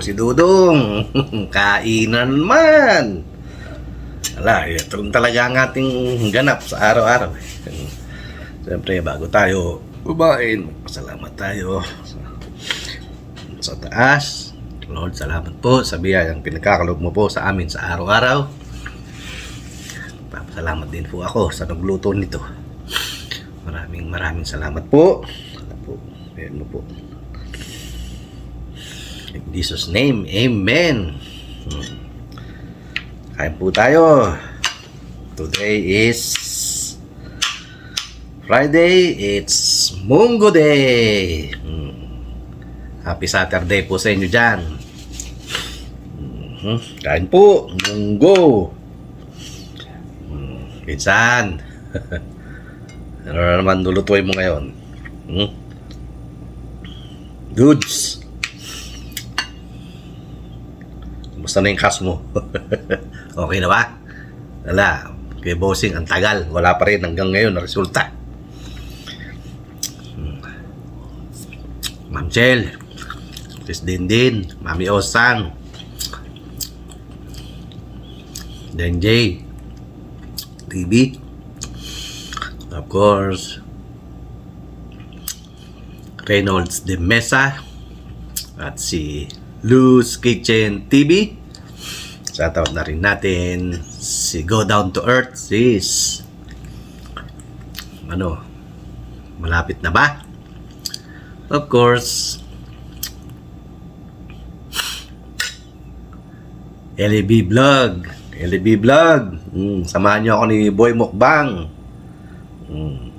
si Dudong. Kainan man. Ala, ito lang talaga ang ating ganap sa araw-araw. Siyempre, bago tayo kumain, salamat tayo sa taas. Lord, salamat po sa biyayang pinagkakalog mo po sa amin sa araw-araw. Papasalamat din po ako sa nagluto nito. Maraming maraming salamat po. Salamat po. Ayan mo po. In Jesus name, Amen. Hmm. Kain po tayo. Today is Friday. It's Mungo Day. Hmm. Happy Saturday po sa inyo dyan. Mhm. Kain po. Munggo. Hmm. Kinsan. ano na naman lulutuin mo ngayon? Hmm? Dudes. Kumusta na yung cash mo? okay na ba? Wala. Kay bossing, ang tagal. Wala pa rin hanggang ngayon na resulta. Hmm. Ma'am Chel. Sis Dindin. Mami Osang. Denjay. TV. Of course. Reynolds de Mesa. At si Luz Kitchen TV. Shoutout na rin natin si Go Down to Earth sis. Ano? Malapit na ba? Of course. LB Vlog. LB Vlog. Mm, samahan niyo ako ni Boy Mukbang. Mm,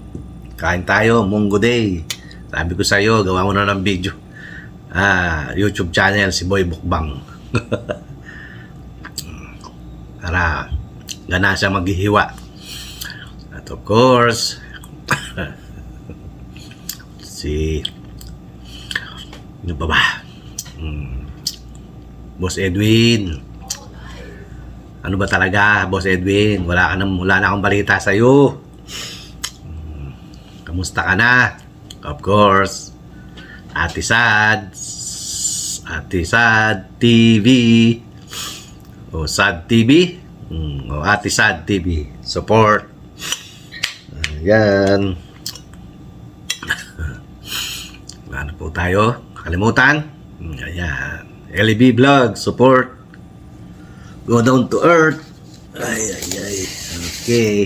kain tayo, Munggo Day. Sabi ko sa iyo, gawa mo na ng video. Ah, YouTube channel si Boy Mukbang. Para gana siya maghihiwa. At of course, si ano ba ba? Hmm. Boss Edwin. Ano ba talaga, Boss Edwin? Wala ka na, wala na akong balita sa iyo. Kamusta ka na? Of course. Ate Sad. Ate Sad TV. O Sad TV. Mm, o Ate Sad TV. Support. Ayan. ano po tayo? Kalimutan? Ayan. LB Vlog. Support. Go down to earth. Ay, ay, ay. Okay.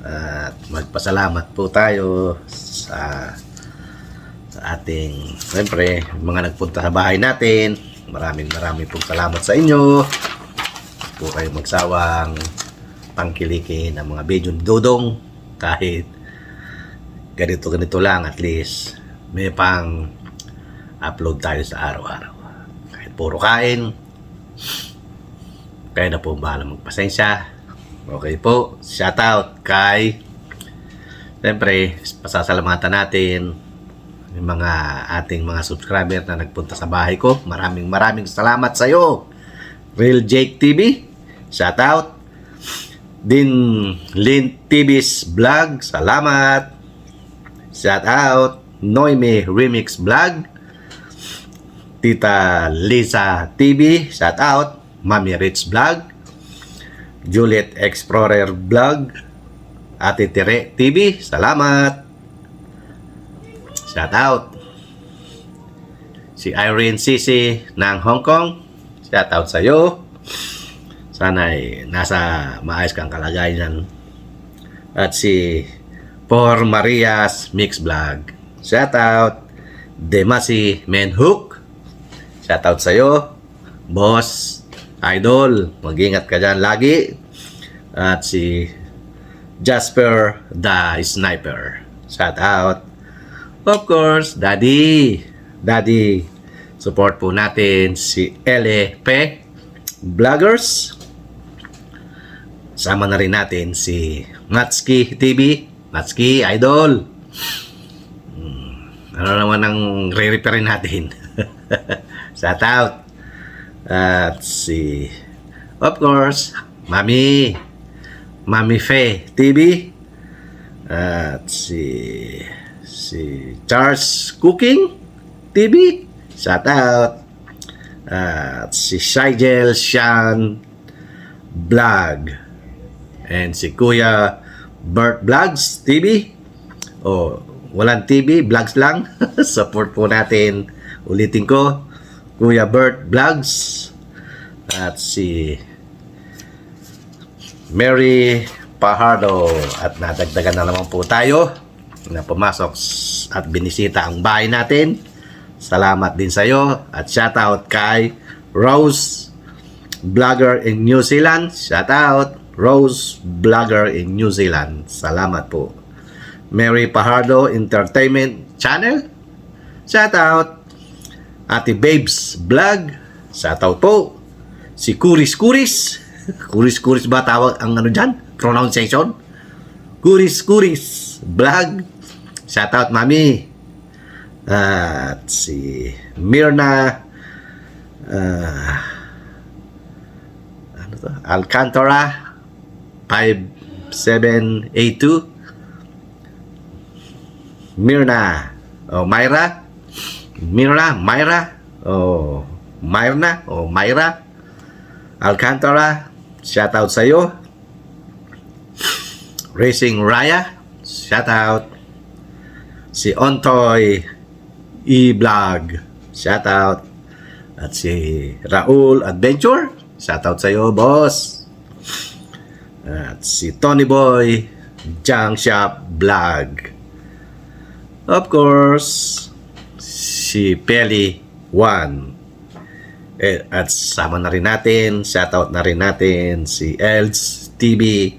At magpasalamat po tayo sa ating, siyempre, mga nagpunta sa bahay natin. Maraming maraming pong salamat sa inyo. Huwag Po kayo magsawang tangkilikin ang mga video ni kahit ganito ganito lang at least may pang upload tayo sa araw-araw. Kahit puro kain, kaya na po bahala magpasensya. Okay po, shout out kay Siyempre, pasasalamatan natin yung mga ating mga subscriber na nagpunta sa bahay ko. Maraming maraming salamat sa iyo. Real Jake TV, shout out. Din Lin TV's vlog, salamat. Shout out. Noime Remix Vlog. Tita Lisa TV, shout out. Mami Rich Vlog. Juliet Explorer Vlog. Ate Tere TV, salamat. Shout out. Si Irene Sisi ng Hong Kong, shout out sa iyo. Sana ay nasa maayos kang kalagayan. At si Por Marias Mix Vlog, shout out. Demasi Menhook, shout out sa iyo. Boss, Idol, mag-ingat ka dyan lagi. At si Jasper the Sniper. Shout out. Of course, Daddy. Daddy. Support po natin si LP Vloggers. Sama na rin natin si Matski TV. Matski Idol. Hmm, Ano naman ang re-repair natin? Shout out. At si of course, Mami Mami Fe TV at si si Charles Cooking TV shout out At si Shigel Shan Vlog. And si Kuya Bert Vlogs TV. O, walang TV, vlogs lang. Support po natin. Ulitin ko, Kuya Bert Vlogs. At si Mary Pajardo. At nadagdagan na naman po tayo na pumasok at binisita ang bahay natin. Salamat din sa iyo at shoutout kay Rose Vlogger in New Zealand. Shoutout Rose Vlogger in New Zealand. Salamat po. Mary Pajardo Entertainment Channel. Shoutout Ate Babes Vlog. Shoutout po. Si Kuris Kuris. Kuris Kuris ba tawag ang ano dyan? Pronunciation? Kuris Kuris Vlog. Shoutout Mami. At si Mirna ah, ano to? Alcantara 5782 Mirna o Myra Mirna Myra o Myrna o Myra Alcantara shoutout sa iyo Racing Raya shoutout si Ontoy E-Vlog. Shoutout. At si Raul Adventure. Shoutout sa iyo boss. At si Tony Boy Junk Shop Vlog. Of course si Peli One eh, at sama na rin natin shoutout na rin natin si Els TV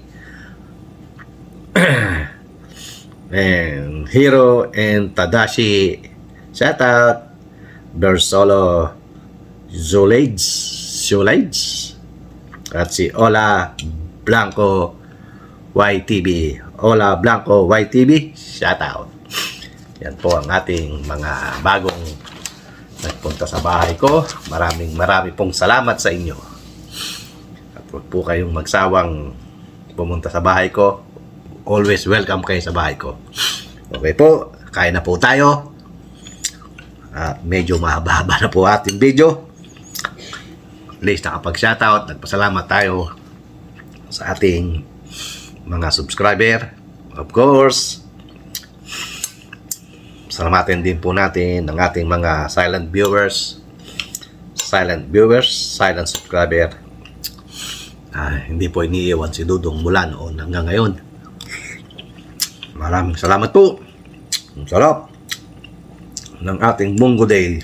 and Hero and Tadashi. Shout out. Bersolo Zulaids Zulaids at si Ola Blanco YTV Ola Blanco YTV shout out. Yan po ang ating mga bagong nagpunta sa bahay ko. Maraming marami pong salamat sa inyo. At huwag po kayong magsawang pumunta sa bahay ko always welcome kayo sa bahay ko. Okay po, kain na po tayo. At medyo mahaba-haba na po ating video. At least nakapag-shoutout, nagpasalamat tayo sa ating mga subscriber. Of course, salamatin din po natin ang ating mga silent viewers. Silent viewers, silent subscriber. Ah, hindi po iniiwan si Dudong mula noon hanggang ngayon. Maraming salamat po. Ang sarap ng ating Munggo Day.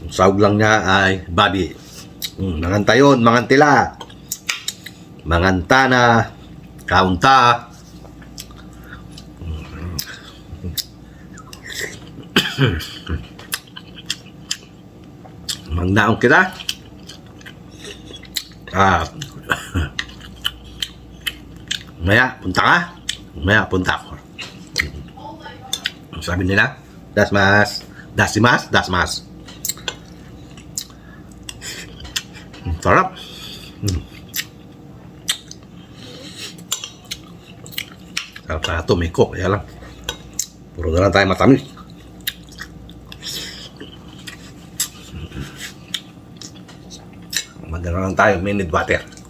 Ang sahog lang niya ay babi. Mm, mangantayon, mangantila, mangantana, kaunta. Mangnaong kita. Ah, Maya, punta ka. Maya, punta ako. Sabi nila, dasmas, dasimas, dasmas. Ang Sarap. Mm. Sarap sa ito, may coke, kaya lang. Puro na lang tayo matamis. Magana lang tayo, minute water.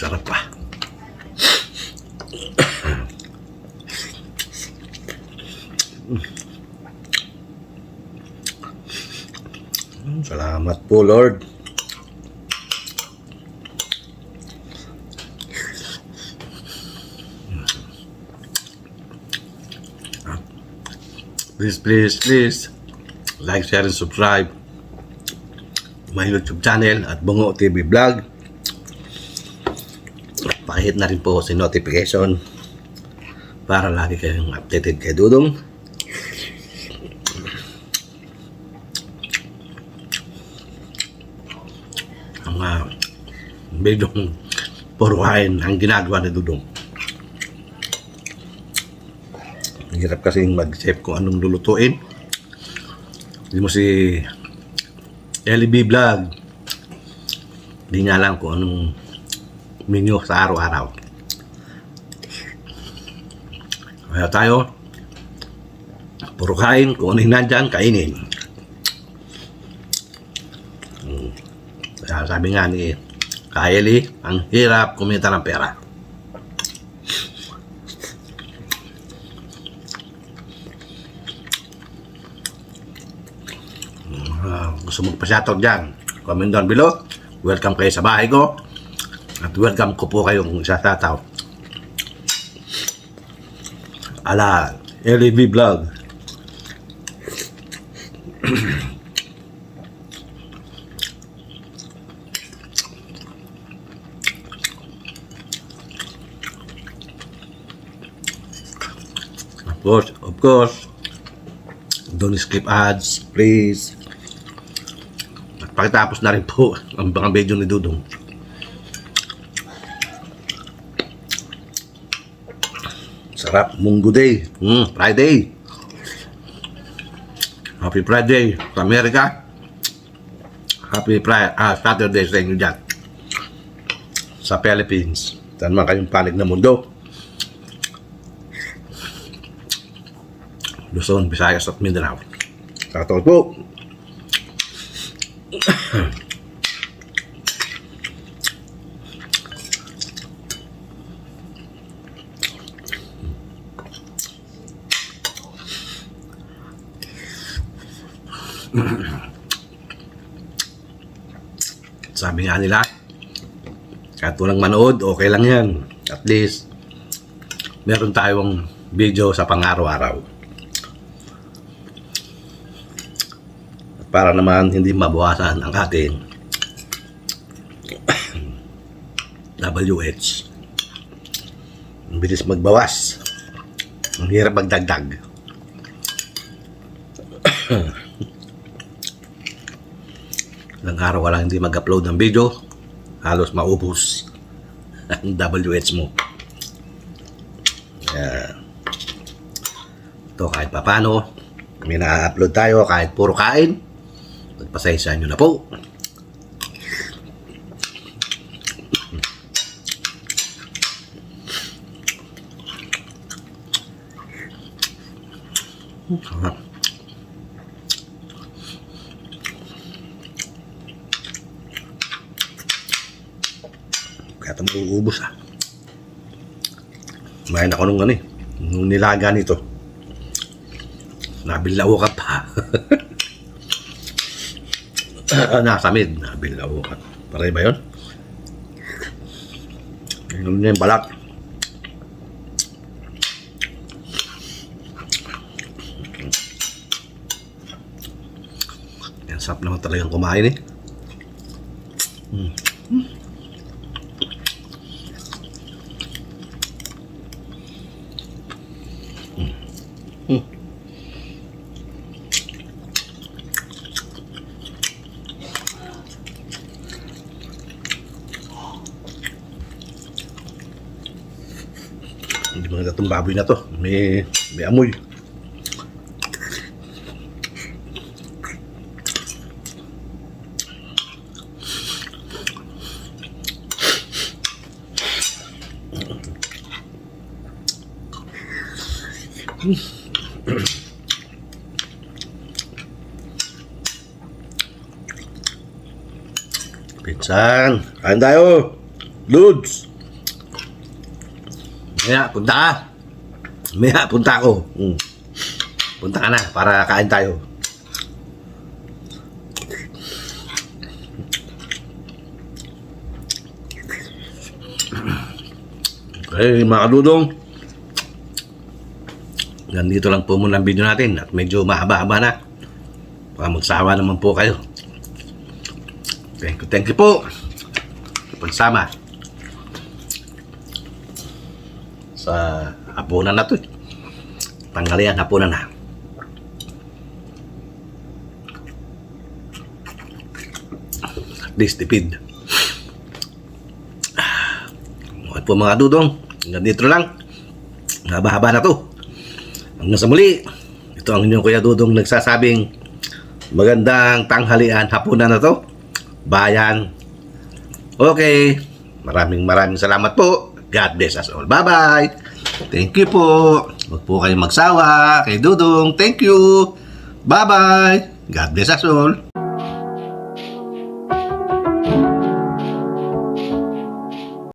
Sarap pa. Mm, Salamat po, Lord. Please, please, please, like, share, and subscribe my YouTube channel at Bungo TV Vlog. Pakihit na rin po si notification para lagi kayong updated kay Dudong. Ang uh, bidyong puruhain ang ginagawa ni Dudong. Hirap kasi mag-save kung anong lulutuin. Hindi mo si LB Vlog. Hindi niya alam kung anong ninyo sa araw-araw. Kaya tayo, puro kain, kung ano nandyan, kainin. Hmm. Kaya sabi nga ni Kaeli, ang hirap kumita ng pera. Uh, gusto magpa-shoutout dyan. Comment down below. Welcome kayo sa bahay ko. At welcome ko po kayong sa shoutout. Ala, LAV Vlog. of course, of course, don't skip ads, please. At pagkatapos na rin po ang mga video ni Dudong. Sarap, Munggo Day. Mm, Friday. Happy Friday sa Amerika. Happy Friday, ah, Saturday sa inyo dyan. Sa Philippines. Saan man kayong panig na mundo. Luzon, Visayas at Mindanao. Shoutout po. Sabi nga nila, kahit walang manood, okay lang yan. At least, meron tayong video sa pang-araw-araw. Para naman hindi mabawasan ang ating WH. Ang bilis magbawas. Ang hirap magdagdag. Ilang araw lang hindi mag-upload ng video, halos maubos ang WH mo. Kaya, ito kahit papano, may na-upload tayo kahit puro kain, magpasaysa nyo na po. Sarap. Ito mauubos ah. Kumain ako nung ano eh. Nung nilaga nito. Nabilaw ka pa. Ah, Nasamid. Nabilaw ka. Paray ba yun? Yung yung balat. Yan, sarap naman talagang kumain eh. Ừ. Hindi mga itong baboy na to. May, may amoy. Mm-hmm. Pinsan, kain tayo. Dudes. Maya, punta ka. Maya, punta ako. Mm. Punta ka na para kain tayo. Okay, mga kadudong. Ganito lang po muna ang video natin at medyo mahaba-haba na. Baka magsawa naman po kayo. Thank you, thank you po. Pagsama. sa hapunan na to. eh. Tanghalian, hapunan na. At least. Okay po mga dudong. Hanggang dito lang. Haba-haba na to. Hanggang sa muli. Ito ang inyong Kuya Dudong nagsasabing magandang tanghalian, hapunan na to. Bayan. Okay. Maraming maraming salamat po. God bless us all. Bye-bye. Thank you po. Huwag po kayong magsawa. Kay Dudong, thank you. Bye-bye. God bless us all.